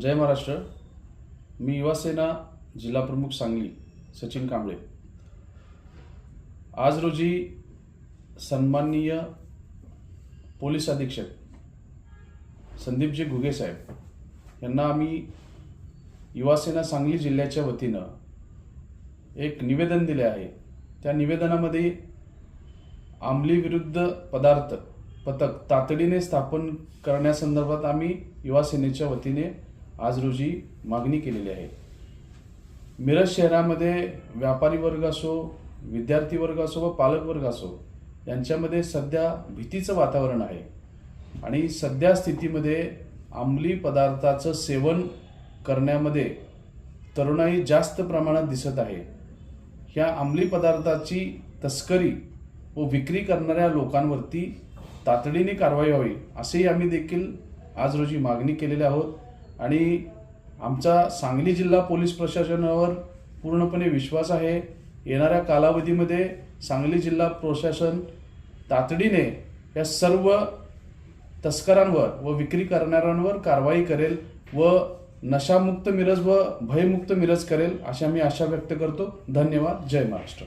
जय महाराष्ट्र. मी युवासेना जिल्हा प्रमुख सांगली सचिन कांबळे. आज रोजी सन्माननीय पोलीस अधीक्षक संदीपजी घुगे साहेब यांना आम्ही युवासेना सांगली जिल्ह्याच्या वतीनं एक निवेदन दिले आहे. त्या निवेदनामध्ये अंमली विरुद्ध पदार्थ पथक तातडीने स्थापन करण्यासंदर्भात आम्ही युवासेनेच्या वतीने आज रोजी मागणी केलेली आहे. मिरज शहरामध्ये व्यापारी वर्ग असो विद्यार्थी वर्ग असो व पालक वर्ग असो यांच्यामध्ये सध्या भीतीचं वातावरण आहे. आणि सध्या स्थितीमध्ये अंमली पदार्थाचं सेवन करण्यामध्ये तरुणाई जास्त प्रमाणात दिसत आहे. ह्या अंमली पदार्थाची तस्करी व विक्री करणाऱ्या लोकांवरती तातडीने कारवाई व्हावी असेही आम्ही देखील आज रोजी मागणी केलेली आहोत. आणि आमचा सांगली जिल्हा पोलीस प्रशासनावर पूर्णपणे विश्वास आहे. येणाऱ्या कालावधीमध्ये सांगली जिल्हा प्रशासन तातडीने या सर्व तस्करांवर व विक्री करणाऱ्यांवर कारवाई करेल व नशामुक्त मिरज व भयमुक्त मिरज करेल अशी आम्ही आशा व्यक्त करतो. धन्यवाद. जय महाराष्ट्र.